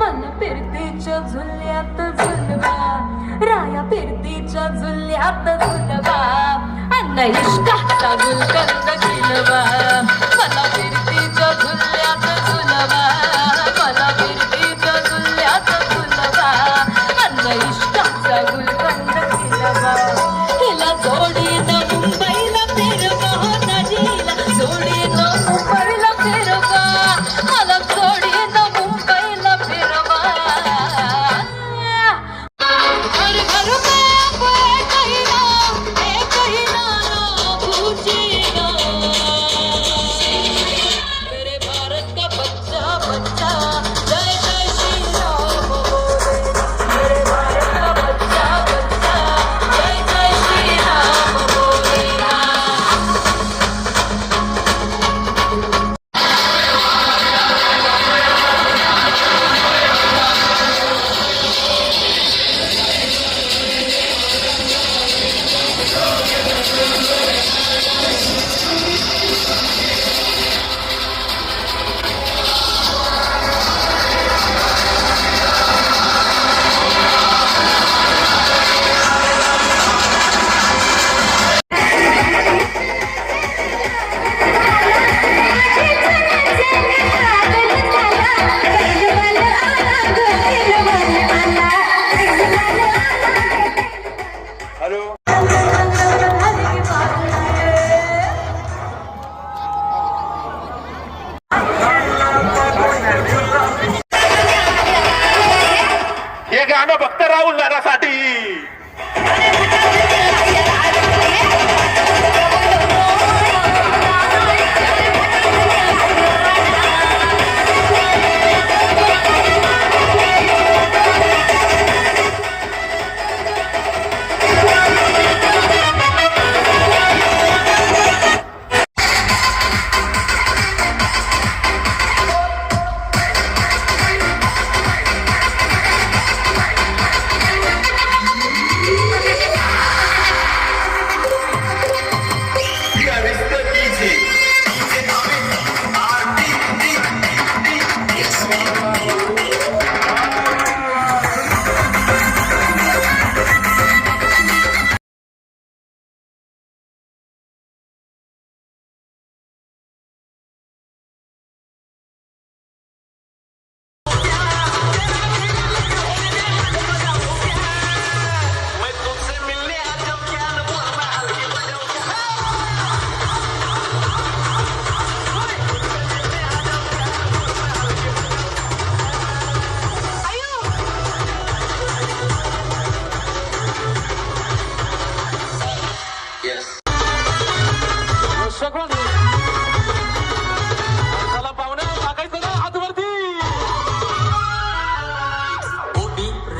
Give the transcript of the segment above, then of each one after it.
मन फिरतीच्या झुल्यात झुलवा. राया फिरतीच्या झुल्यात झुलबा अन्न इष्टाचा गुलकंद खिलवा. विकासासाठी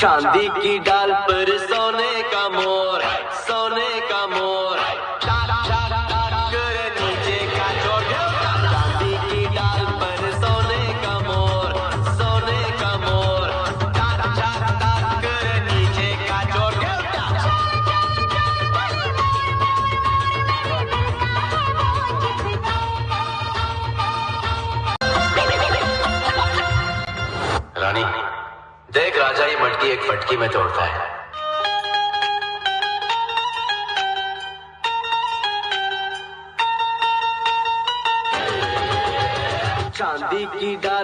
चांदी की डाल पर सब मटकी में तोड़ता है। चांदी की डा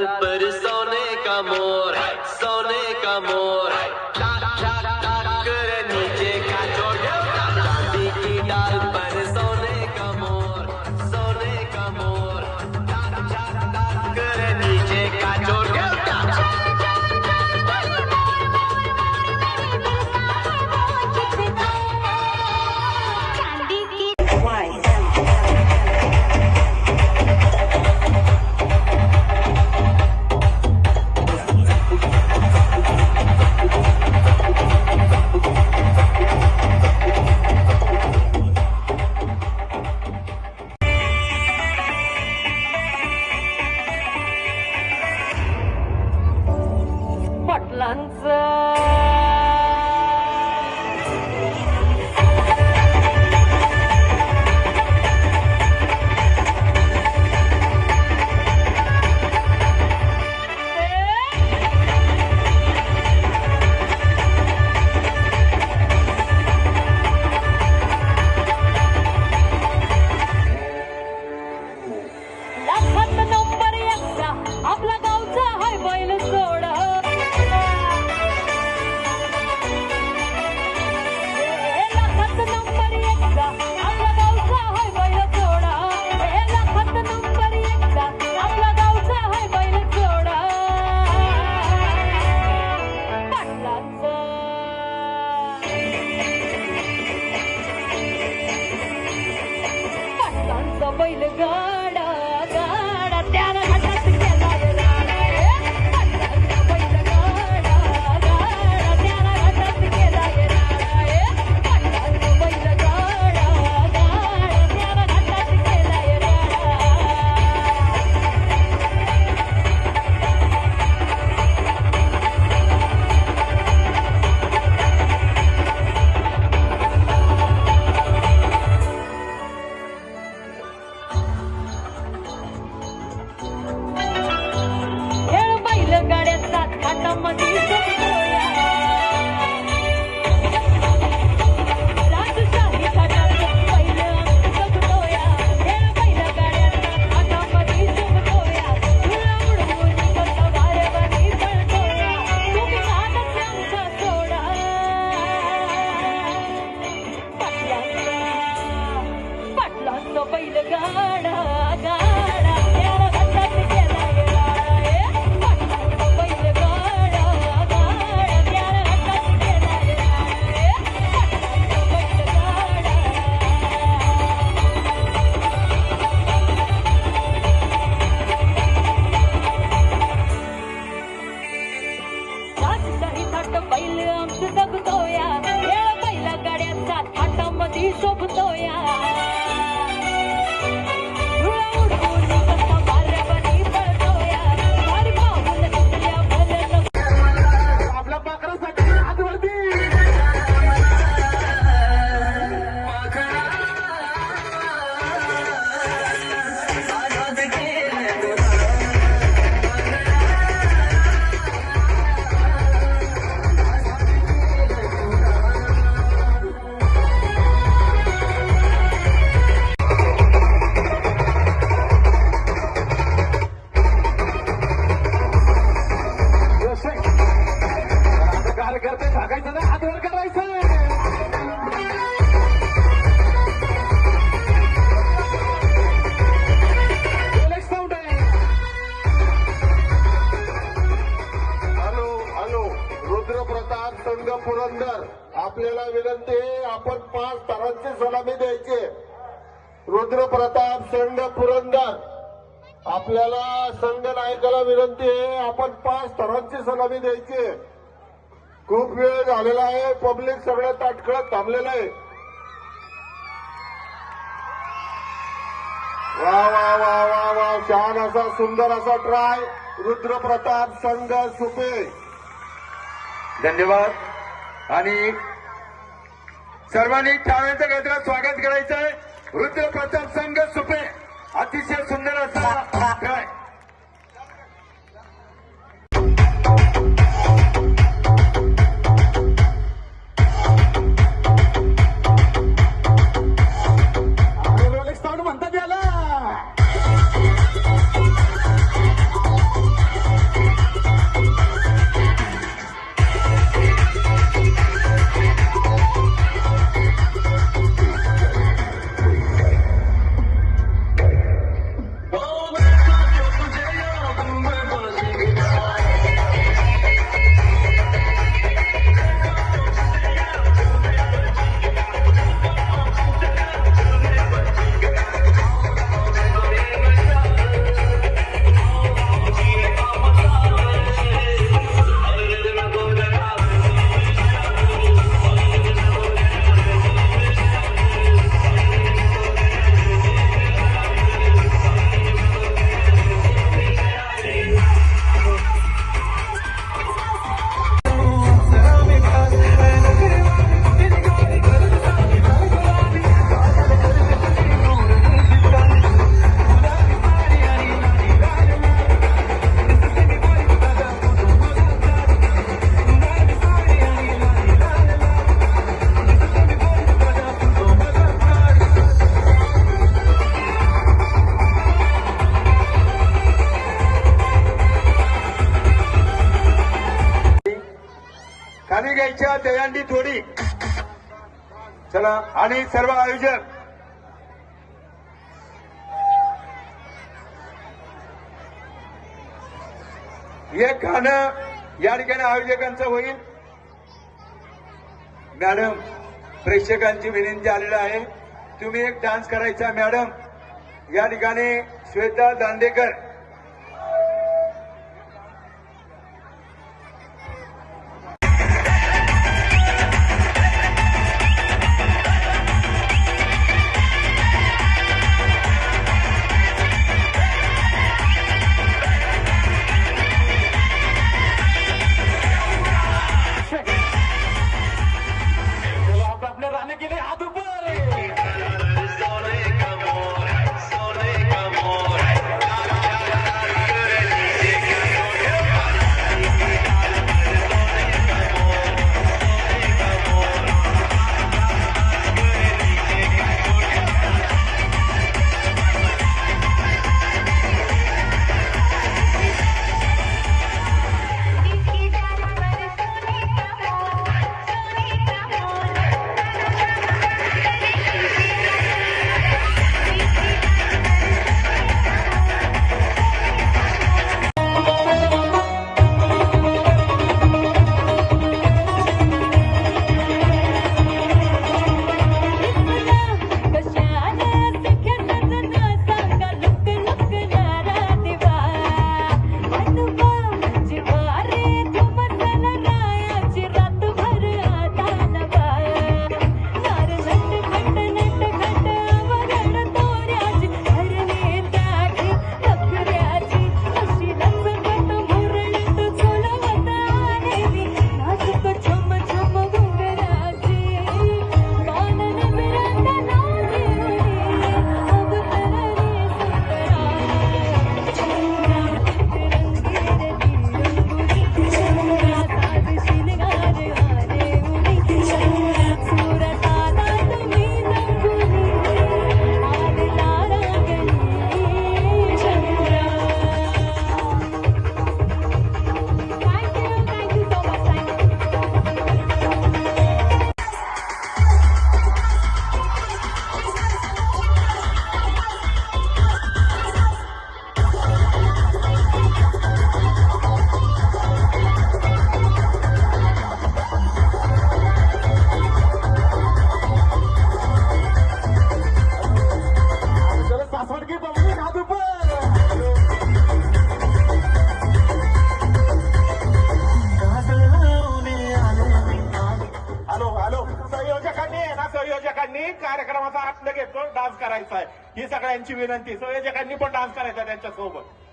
पुरंदर. आपल्याला विनंती आहे आपण पाच तारांचे सलामी द्यायचे रुद्र प्रताप संघ पुरंदर. आपल्याला संघ नायकाला विनंती आहे आपण पाच तारांची सलामी द्यायची खूप वेळ झालेला आहे पब्लिक सगळ्या ताटकळत थांबलेलं आहे. वा वा वा वा वा छान असा सुंदर असा ट्राय रुद्र प्रताप संघ सुपे. धन्यवाद. आणि सर्वांनी टाळ्यांचं गजरात स्वागत करायचं आहे रुद्र प्रताप संघ सुपे. अतिशय सुंदर असा. खाली दयांडी थोडी चला आणि सर्व आयोजक. हे गाणं या ठिकाणी आयोजकांचं होईल. मॅडम प्रेक्षकांची विनंती आलेली आहे. तुम्ही एक डान्स करायचा मॅडम. या ठिकाणी श्वेता दांडेकर. यांची विनंती. संयोजकांनी पण डान्स करायचा त्यांच्यासोबत.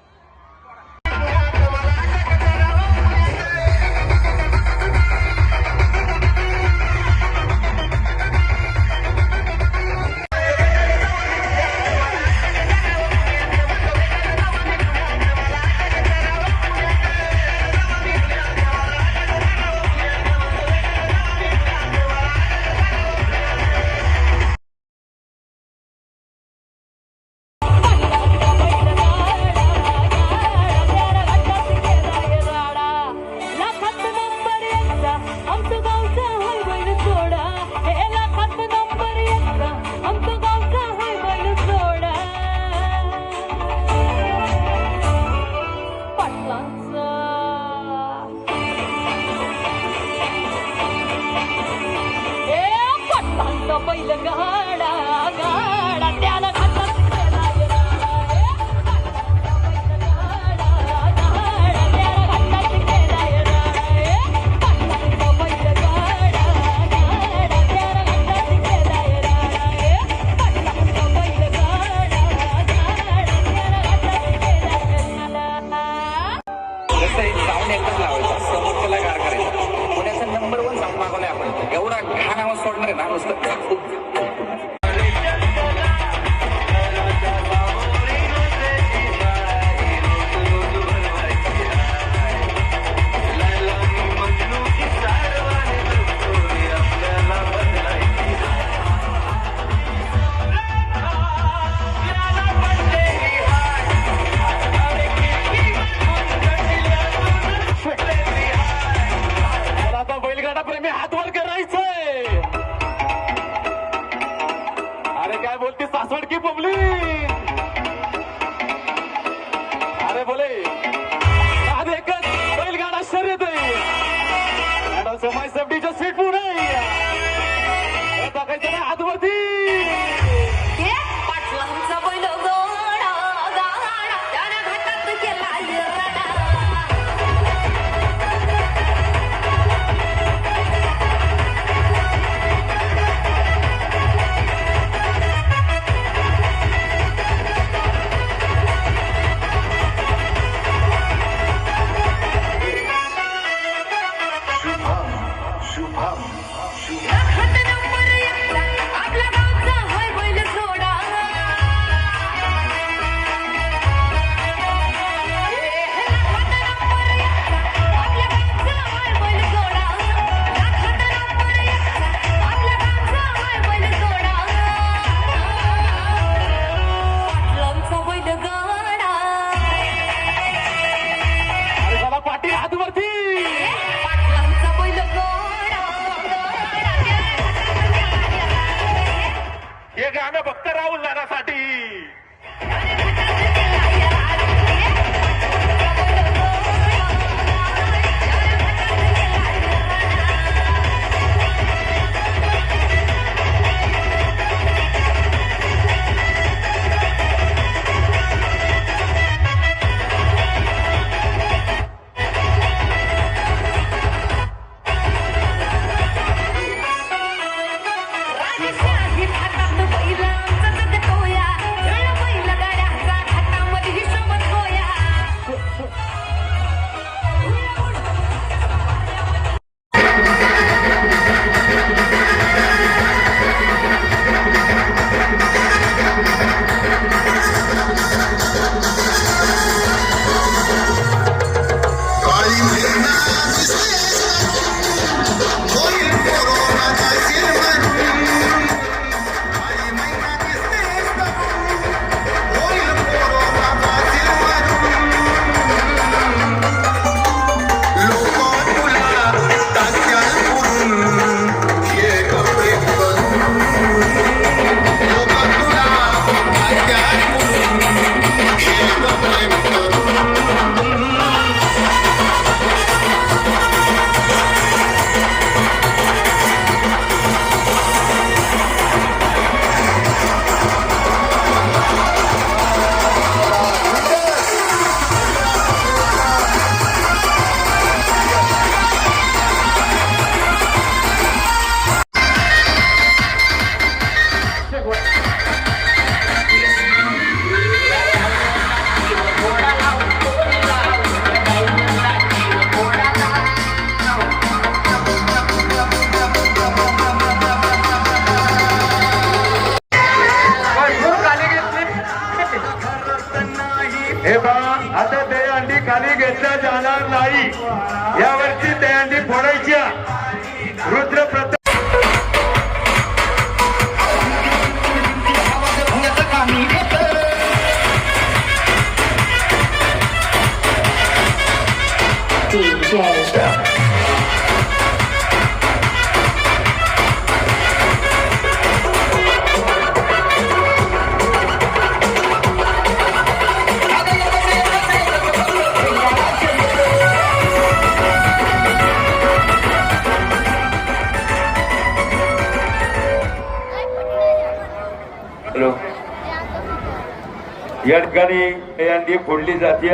या ठिकाणी यांनी फोडली जाते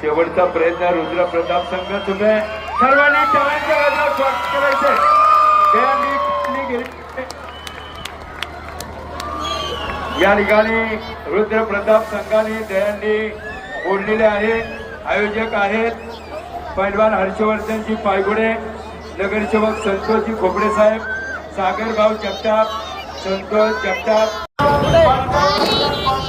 शेवटचा प्रयत्न रुद्र प्रताप संघ तुम्ही सर्वांनी या ठिकाणी रुद्र प्रताप संघाने दहीहंडी फोडलेले आहेत आयोजक आहेत पैलवान हर्षवर्धनजी पायगुडे नगरसेवक संतोषजी खोबडे साहेब सागरभाऊ जगताप संतोष जगताप. Obrigado.